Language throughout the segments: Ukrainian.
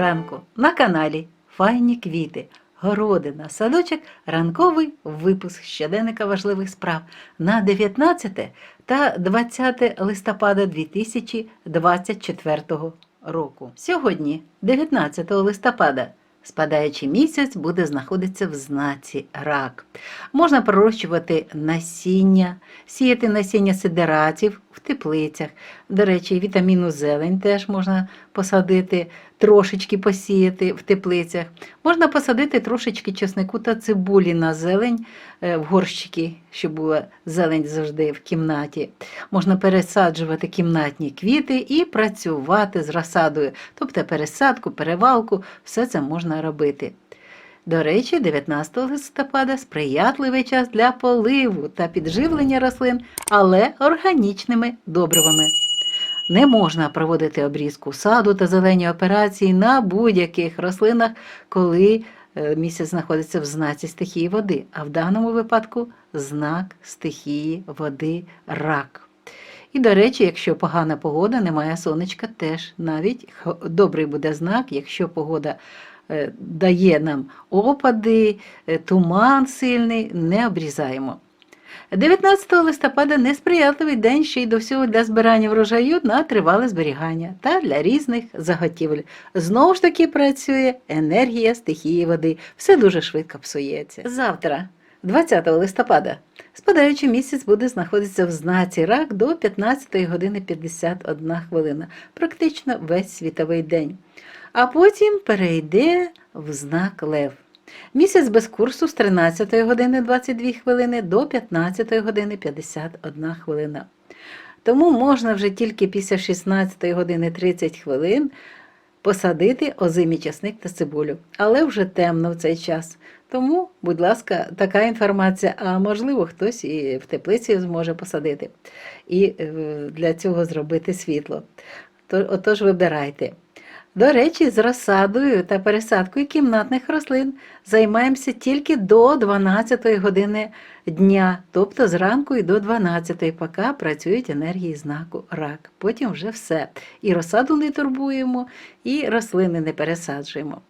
ранку на каналі Файні квіти. Городина, садочок, ранковий випуск щоденника важливих справ на 19 та 20 листопада 2024 року. Сьогодні, 19 листопада, спадаючий місяць буде знаходитися в знаці рак. Можна пророщувати насіння, сіяти насіння сидератів в теплицях. До речі, вітаміну зелень теж можна посадити, трошечки посіяти в теплицях. Можна посадити трошечки чеснику та цибулі на зелень е, в горщики, щоб була зелень завжди в кімнаті. Можна пересаджувати кімнатні квіти і працювати з розсадою, тобто пересадку, перевалку, все це можна робити. До речі, 19 листопада сприятливий час для поливу та підживлення рослин, але органічними добривами. Не можна проводити обрізку саду та зелені операції на будь-яких рослинах, коли е, місяць знаходиться в знаці стихії води, а в даному випадку знак стихії води рак. І, до речі, якщо погана погода, немає сонечка, теж навіть добрий буде знак, якщо погода е, дає нам опади, е, туман сильний, не обрізаємо. 19 листопада несприятливий день ще й до всього для збирання врожаю на тривале зберігання та для різних заготівель. Знову ж таки працює енергія стихії води. Все дуже швидко псується. Завтра, 20 листопада, спадаючий місяць буде знаходитися в знаці рак до 15 години 51 хвилина, практично весь світовий день. А потім перейде в знак Лев. Місяць без курсу з 13 години 22 хвилини до 15 години 51 хвилина. Тому можна вже тільки після 16 години 30 хвилин посадити озимі часник та цибулю, але вже темно в цей час. Тому, будь ласка, така інформація, а можливо, хтось і в теплиці зможе посадити і е, для цього зробити світло. Отож, вибирайте. До речі, з розсадою та пересадкою кімнатних рослин займаємося тільки до 12 години дня, тобто зранку і до 12, поки працюють енергії знаку рак. Потім вже все. І розсаду не турбуємо, і рослини не пересаджуємо.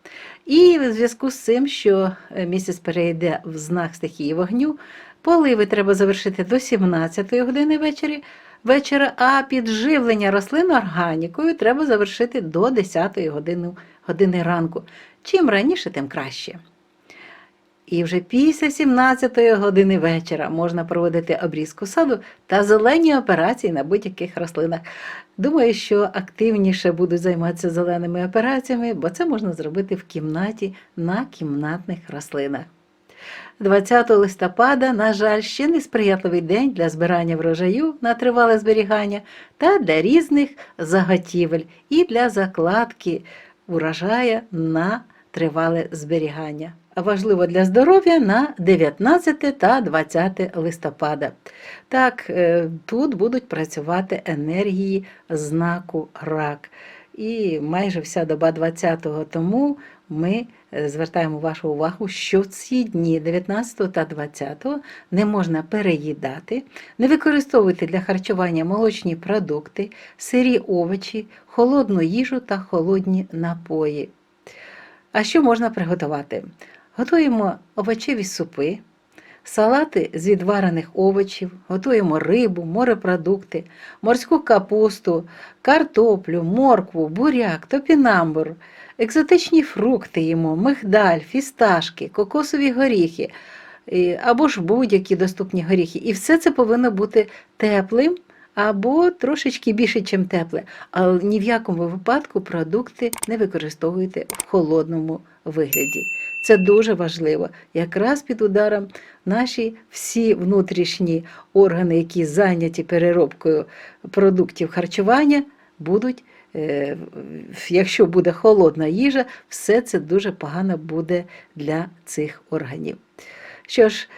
І в зв'язку з цим, що е, місяць перейде в знак стихії вогню, поливи треба завершити до 17 години вечора, вечора, а підживлення рослин органікою треба завершити до 10 години, години ранку. Чим раніше, тим краще. І вже після 17 години вечора можна проводити обрізку саду та зелені операції на будь-яких рослинах. Думаю, що активніше будуть займатися зеленими операціями, бо це можна зробити в кімнаті на кімнатних рослинах. 20 листопада, на жаль, ще несприятливий день для збирання врожаю на тривале зберігання та для різних заготівель і для закладки урожая на тривале зберігання. Важливо для здоров'я на 19 та 20 листопада. Так, е, тут будуть працювати енергії знаку рак. І майже вся доба 20-го тому ми е, звертаємо вашу увагу, що в ці дні 19 та 20 не можна переїдати, не використовуйте для харчування молочні продукти, сирі овочі, холодну їжу та холодні напої. А що можна приготувати? Готуємо овочеві супи, салати з відварених овочів, готуємо рибу, морепродукти, морську капусту, картоплю, моркву, буряк, топінамбур, екзотичні фрукти їмо, мигдаль, фісташки, кокосові горіхи або ж будь-які доступні горіхи. І все це повинно бути теплим або трошечки більше, ніж тепле. Але ні в якому випадку продукти не використовуйте в холодному вигляді. Це дуже важливо. Якраз під ударом наші всі внутрішні органи, які зайняті переробкою продуктів харчування, будуть, якщо буде холодна їжа, все це дуже погано буде для цих органів. Що ж,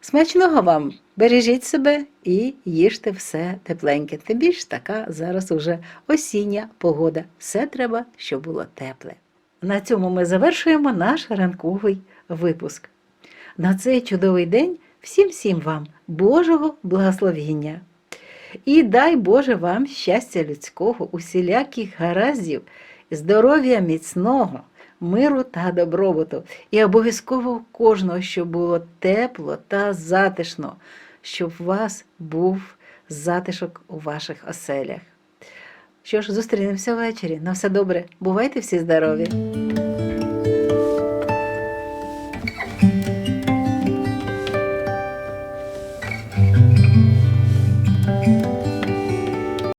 смачного вам! Бережіть себе і їжте все тепленьке. Тим більш така зараз уже осіння погода. Все треба, щоб було тепле. На цьому ми завершуємо наш ранковий випуск. На цей чудовий день всім всім вам Божого благословіння. І дай Боже вам щастя людського, усіляких гараздів здоров'я міцного, миру та добробуту. І обов'язково кожного, щоб було тепло та затишно, щоб у вас був затишок у ваших оселях. Що ж, зустрінемося ввечері. На все добре. Бувайте всі здорові!